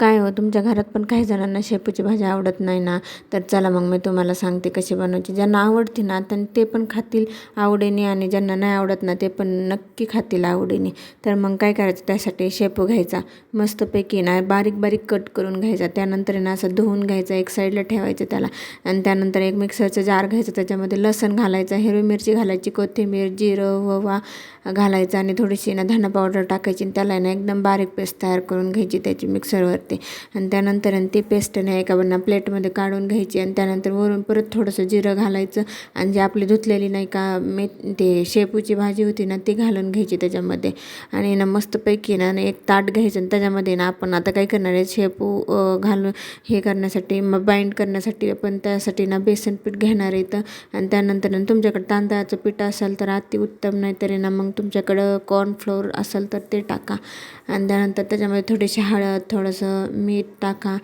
काय हो तुमच्या घरात पण काही जणांना शेपूची भाजी आवडत नाही ना? तर चला मग मी तुम्हाला सांगते कशी बनवायची. ज्यांना आवडते ना तर ते पण खातील आवडीने आणि ज्यांना नाही आवडत ना ते पण नक्की खातील आवडीने. तर मग काय करायचं त्यासाठी शेपू घ्यायचा. मस्तपैकी ना बारीक बारीक कट करून घ्यायचा. त्यानंतर ना असं धुवून घ्यायचा एक साईडला ठेवायचं त्याला. आणि त्यानंतर एक मिक्सरचं जार घ्यायचं त्याच्यामध्ये लसण घालायचं हिरवी मिरची घालायची कोथिंबीर जिरं ववा घालायचं आणि थोडीशी ना धना पावडर टाकायची आणि त्याला ना एकदम बारीक पेस्ट तयार करून घ्यायची त्याची मिक्सरवर. मिक्सरवरती आणि त्यानंतर आणि पेस्ट नाही एका बना प्लेटमध्ये काढून घ्यायची आणि त्यानंतर वरून परत थोडंसं जिरं घालायचं. आणि जे आपली धुतलेली नाही का मे ते शेपूची भाजी होती ना ती घालून घ्यायची त्याच्यामध्ये. आणि ना मस्तपैकी ना एक ताट घ्यायचं आणि त्याच्यामध्ये ना आपण आता काय करणार आहे शेपू घालून हे करण्यासाठी मग बाइंड करण्यासाठी आपण त्यासाठी ना बेसन पीठ घेणार आहे तर आणि त्यानंतर तुमच्याकडे तांदळाचं पीठ असेल तर अति उत्तम नाही तरी ना मग तुमच्याकडं कॉर्नफ्लोअर असेल तर ते टाका. आणि त्यानंतर त्याच्यामध्ये थोडीशी हळद थोडंसं मीठ टाका.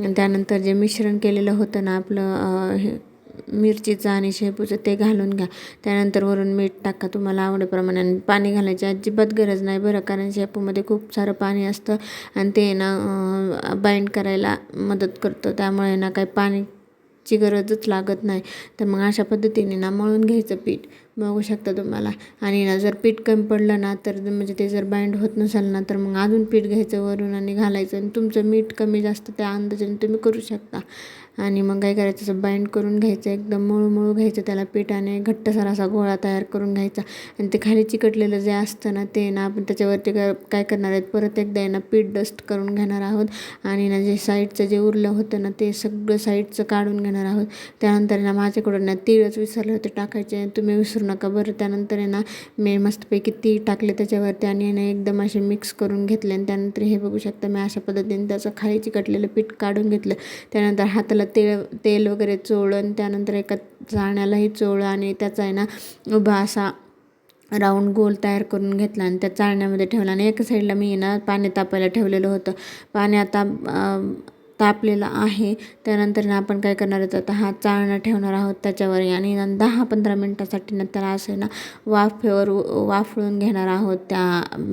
त्यानंतर जे मिश्रण केलेलं होतं ना आपलं हे मिरचीचं आणि शेपूचं ते घालून घ्या. त्यानंतर वरून मीठ टाका. तुम्हाला आवडीप्रमाणे आणि पाणी घालायची अजिबात गरज नाही बरं कारण शेपूमध्ये खूप सारं पाणी असतं आणि ते ना बाइंड करायला मदत करतं. त्यामुळे ना काही पाणीची गरजच लागत नाही. तर मग अशा पद्धतीने ना मळून घ्यायचं पीठ. मागू शकता तुम्हाला. आणि ना जर पीठ कमी पडलं ना तर म्हणजे ते जर बाइंड होत नसेल ना तर मग अजून पीठ घ्यायचं वरून आणि घालायचं. आणि तुमचं मीठ कमी जास्त त्या अंदाजाने तुम्ही करू शकता. आणि मग काय करायचं? असं बाइंड करून घ्यायचं एकदम मळू मळू घ्यायचं त्याला पिठाने घट्टसर असा गोळा तयार करून घ्यायचा. आणि ते खाली चिकटलेलं जे असतं ना ते ना आपण त्याच्यावरती काय काय करणार आहेत? परत एकदा आहे ना पीठ डस्ट करून घेणार आहोत. आणि ना जे साईडचं जे उरलं होतं ना ते सगळं साईडचं काढून घेणार आहोत. त्यानंतर ना माझ्याकडून ना तीळच विसरले होते टाकायचे. तुम्ही विसरू नका बरं. त्यानंतर आहे ना मी मस्तपैकी तीळ टाकले त्याच्यावरती आणि ना एकदम असे मिक्स करून घेतले. आणि त्यानंतर हे बघू शकता मी अशा पद्धतीने त्याचं खाली चिकटलेलं पीठ काढून घेतलं. त्यानंतर हाताला तेल तेल वगैरे चोळून त्यानंतर एका चाळण्यालाही चोळलं आणि त्याचा आहे ना उभा असा राऊंड गोल तयार करून घेतला आणि त्या चाळण्यामध्ये ठेवला आणि एका साईडला मी ना पाणी तापायला ठेवलेलं होतं. पाणी आता तापलेलं आहे. त्यानंतर ना आपण काय करणार आहोत? आता हा चाळणं ठेवणार आहोत त्याच्यावर आणि दहा पंधरा मिनटासाठी ना त्याला असे ना वाफेवर वाफळून घेणार आहोत त्या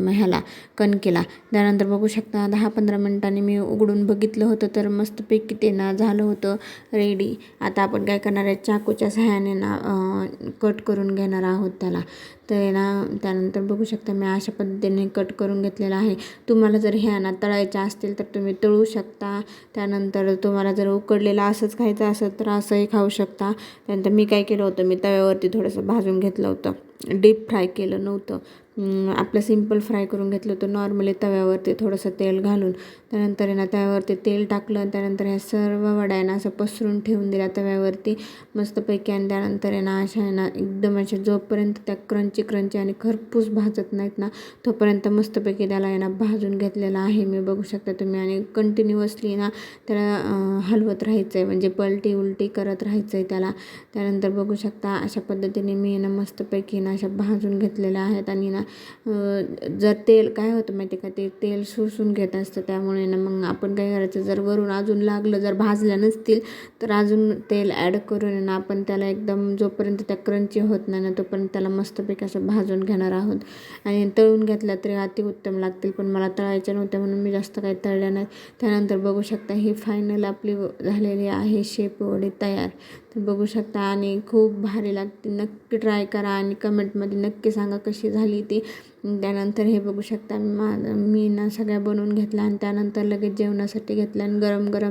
ह्याला कणकेला. त्यानंतर बघू शकता दहा पंधरा मिनटांनी मी उघडून बघितलं होतं तर मस्तपैकी ते ना झालं होतं रेडी आता आपण काय करणार आहे? चाकूच्या सहाय्याने ना कट करून घेणार आहोत त्याला. तर ना त्यानंतर बघू शकता मी अशा पद्धतीने कट करून घेतलेला आहे. तुम्हाला जर ह्या ना तळायच्या असतील तर तुम्ही तळू शकता. त्यानंतर तुम्हाला जर उकडलेलं असंच खायचं असेल तर असंही खाऊ शकता. त्यानंतर मी काय केलं होतं? मी तव्यावरती थोडंसं भाजून घेतलं होतं. डीप फ्राय केलं नव्हतं. आपलं सिंपल फ्राय करून घेतलं होतं. नॉर्मली तव्यावरती थोडंसं तेल घालून त्यानंतर ना तव्यावरती तेल टाकलं त्यानंतर ह्या सर्व वड्या ना असं पसरून ठेवून दिल्या तव्यावरती. मस्तपैकी आणि त्यानंतर आहे ना अशा आहे ना एकदम अशा जोपर्यंत त्या क्रंची क्रंची आणि खरपूस भाजत नाहीत ना तोपर्यंत मस्तपैकी त्याला आहे ना भाजून घेतलेला आहे मी. बघू शकता तुम्ही. आणि कंटिन्युअसली ना त्याला हलवत राहायचं आहे म्हणजे पलटी उलटी करत राहायचं आहे त्याला. त्यानंतर बघू शकता अशा पद्धतीने मी ना मस्तपैकी ना अशा भाजून घेतलेल्या आहेत. आणि ना जर तेल काय होतं माहिती का? ते तेल शोषून घेत असतं त्यामुळे ना मग आपण काय करायचं? जर वरून अजून लागलं जर भाजल्या नसतील तर अजून तेल ॲड करून ना आपण त्याला एकदम जोपर्यंत त्या क्रंची होत नाही ना तोपर्यंत त्याला मस्तपैकी असं भाजून घेणार आहोत. आणि तळून घेतल्या तरी अतिउत्तम लागतील पण मला तळायच्या नव्हत्या म्हणून मी जास्त काही तळल्या नाही. त्यानंतर बघू शकता ही फायनल आपली झालेली आहे शेपवडी तयार. तर बघू शकता आणि खूप भारी लागते. नक्की ट्राय करा आणि कमेंटमध्ये नक्की सांगा कशी झाली ती. त्यानंतर हे बघू शकता मा मी ना सगळ्या बनवून घेतला आणि त्यानंतर लगेच जेवणासाठी घेतलं आणि गरम गरम